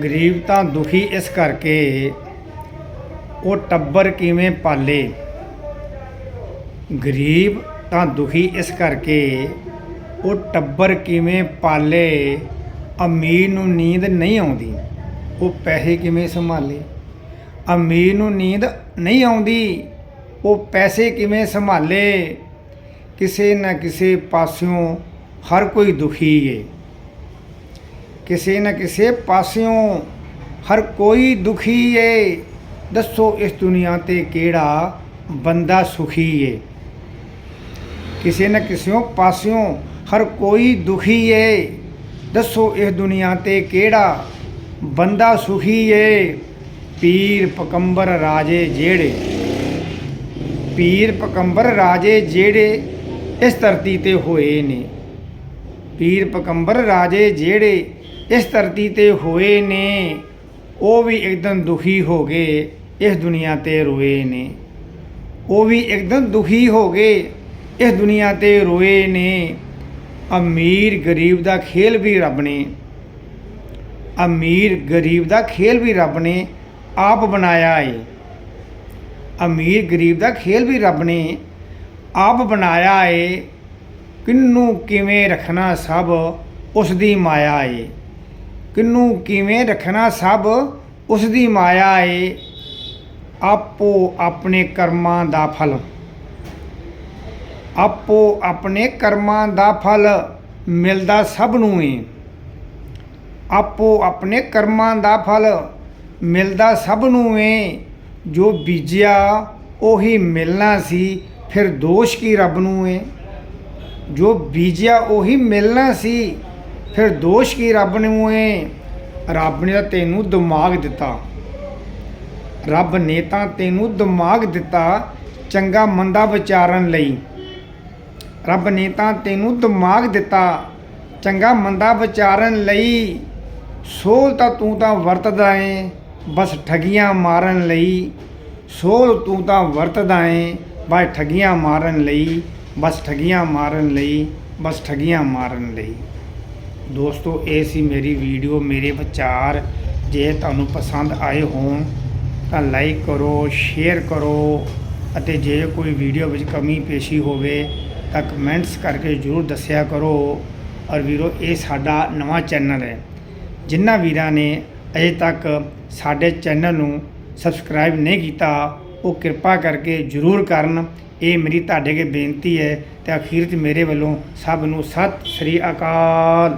ਗਰੀਬ ਤਾਂ ਦੁਖੀ ਇਸ ਕਰਕੇ, ਉਹ ਟੱਬਰ ਕਿਵੇਂ ਪਾਲੇ? ਗਰੀਬ ਤਾਂ ਦੁਖੀ ਇਸ ਕਰਕੇ, ਉਹ ਟੱਬਰ ਕਿਵੇਂ ਪਾਲੇ? ਅਮੀਰ ਨੂੰ ਨੀਂਦ ਨਹੀਂ ਆਉਂਦੀ, ਉਹ ਪੈਸੇ ਕਿਵੇਂ ਸੰਭਾਲੇ? ਅਮੀਰ ਨੂੰ ਨੀਂਦ ਨਹੀਂ ਆਉਂਦੀ, ਉਹ ਪੈਸੇ ਕਿਵੇਂ ਸੰਭਾਲੇ? ਕਿਸੇ ਨਾ ਕਿਸੇ ਪਾਸਿਓਂ ਹਰ ਕੋਈ ਦੁਖੀ ਏ। ਕਿਸੇ ਨਾ ਕਿਸੇ ਪਾਸਿਓਂ ਹਰ ਕੋਈ ਦੁਖੀ ਏ। ਦੱਸੋ ਇਸ ਦੁਨੀਆ ਤੇ ਕਿਹੜਾ ਬੰਦਾ ਸੁਖੀ ਏ? ਕਿਸੇ ਨਾ ਕਿਸੇ ਪਾਸਿਓਂ ਹਰ ਕੋਈ ਦੁਖੀ ਏ। ਦੱਸੋ ਇਸ ਦੁਨੀਆ ਤੇ ਕਿਹੜਾ ਬੰਦਾ ਸੁਖੀ ਏ? ਪੀਰ ਪਕੰਬਰ ਰਾਜੇ ਜਿਹੜੇ ਪੀਰ ਪਕੰਬਰ ਰਾਜੇ ਜਿਹੜੇ ਇਸ ਧਰਤੀ ਤੇ ਹੋਏ ਨੇ। ਪੀਰ ਪਕੰਬਰ ਰਾਜੇ ਜਿਹੜੇ ਇਸ ਧਰਤੀ ਤੇ ਹੋਏ ਨੇ, ਉਹ ਵੀ ਇੱਕਦਮ ਦੁਖੀ ਹੋ ਗਏ ਇਸ ਦੁਨੀਆ ਤੇ ਰੋਏ ਨੇ। ਉਹ ਵੀ ਇੱਕਦਮ ਦੁਖੀ ਹੋ ਗਏ ਇਸ ਦੁਨੀਆ ਤੇ ਰੋਏ ਨੇ। ਅਮੀਰ ਗਰੀਬ ਦਾ ਖੇਲ ਵੀ ਰੱਬ ਨੇ। ਅਮੀਰ ਗਰੀਬ ਦਾ ਖੇਲ ਵੀ ਰੱਬ ਨੇ, ਆਪ ਬਣਾਇਆ ਏ। ਅਮੀਰ ਗਰੀਬ ਦਾ ਖੇਲ ਵੀ ਰੱਬ ਨੇ, ਆਪ ਬਣਾਇਆ ਏ। ਕਿੰਨੂੰ ਕਿਵੇਂ ਰੱਖਣਾ ਸਭ ਉਸ ਦੀ ਮਾਇਆ ਏ? ਕਿੰਨੂੰ ਕਿਵੇਂ ਰੱਖਣਾ ਸਭ ਉਸ ਦੀ ਮਾਇਆ ਏ? ਆਪੋ ਆਪਣੇ ਕਰਮਾਂ ਦਾ ਫਲ। ਆਪੋ ਆਪਣੇ ਕਰਮਾਂ ਦਾ ਫਲ ਮਿਲਦਾ ਸਭ ਨੂੰ ਏ। ਆਪੋ ਆਪਣੇ ਕਰਮਾਂ ਦਾ ਫਲ ਮਿਲਦਾ ਸਭ ਨੂੰ ਏ। ਜੋ ਬੀਜਿਆ ਉਹੀ ਮਿਲਣਾ ਸੀ, ਫਿਰ ਦੋਸ਼ ਕੀ ਰੱਬ ਨੂੰ ਏ? ਜੋ ਬੀਜਿਆ ਉਹੀ ਮਿਲਣਾ ਸੀ। ਫਿਰ ਦੋਸ਼ ਕੀ ਰੱਬ ਨੂੰ ਏ ਰੱਬ ਨੇ ਤਾਂ ਤੈਨੂੰ ਦਿਮਾਗ ਦਿੱਤਾ। ਰੱਬ ਨੇ ਤਾਂ ਤੈਨੂੰ ਦਿਮਾਗ ਦਿੱਤਾ ਚੰਗਾ ਮੰਦਾ ਵਿਚਾਰਨ ਲਈ। ਰੱਬ ਨੇ ਤਾਂ ਤੈਨੂੰ ਦਿਮਾਗ ਦਿੱਤਾ ਚੰਗਾ ਮੰਦਾ ਵਿਚਾਰਨ ਲਈ। ਸੋਲ ਤਾਂ ਤੂੰ ਤਾਂ ਵਰਤਦਾ ਏ, ਬਸ ਠਗੀਆਂ ਮਾਰਨ ਲਈ। ਸੋਲ ਤੂੰ ਤਾਂ ਵਰਤਦਾ ਏ, ਬਸ ਠਗੀਆਂ ਮਾਰਨ ਲਈ। ਬਸ ਠਗੀਆਂ ਮਾਰਨ ਲਈ, ਬਸ ਠਗੀਆਂ ਮਾਰਨ ਲਈ। ਦੋਸਤੋ, ਇਹ ਸੀ ਮੇਰੀ ਵੀਡੀਓ ਮੇਰੇ ਵਿਚਾਰ। ਜੇ ਤੁਹਾਨੂੰ ਪਸੰਦ ਆਏ ਹੋਣ, ਤਾਂ ਲਾਈਕ ਕਰੋ ਸ਼ੇਅਰ ਕਰੋ ਅਤੇ ਜੇ ਕੋਈ ਵੀਡੀਓ ਵਿੱਚ ਕਮੀ ਪੇਸ਼ੀ ਹੋਵੇ, ਤਾਂ ਕਮੈਂਟਸ ਕਰਕੇ ਜ਼ਰੂਰ ਦੱਸਿਆ ਕਰੋ। ਔਰ ਵੀਰੋ, ਇਹ ਸਾਡਾ ਨਵਾਂ ਚੈਨਲ ਹੈ। ਜਿਨ੍ਹਾਂ ਵੀਰਾਂ ਨੇ ਅਜੇ ਤੱਕ ਸਾਡੇ ਚੈਨਲ ਨੂੰ ਸਬਸਕ੍ਰਾਈਬ ਨਹੀਂ ਕੀਤਾ, ਉਹ ਕਿਰਪਾ ਕਰਕੇ ਜ਼ਰੂਰ ਕਰਨ ਇਹ ਮੇਰੀ ਤੁਹਾਡੇ ਅੱਗੇ ਬੇਨਤੀ ਹੈ ਤੇ ਅਖੀਰ 'ਚ ਮੇਰੇ ਵੱਲੋਂ ਸਭ ਨੂੰ ਸਤਿ ਸ੍ਰੀ ਅਕਾਲ।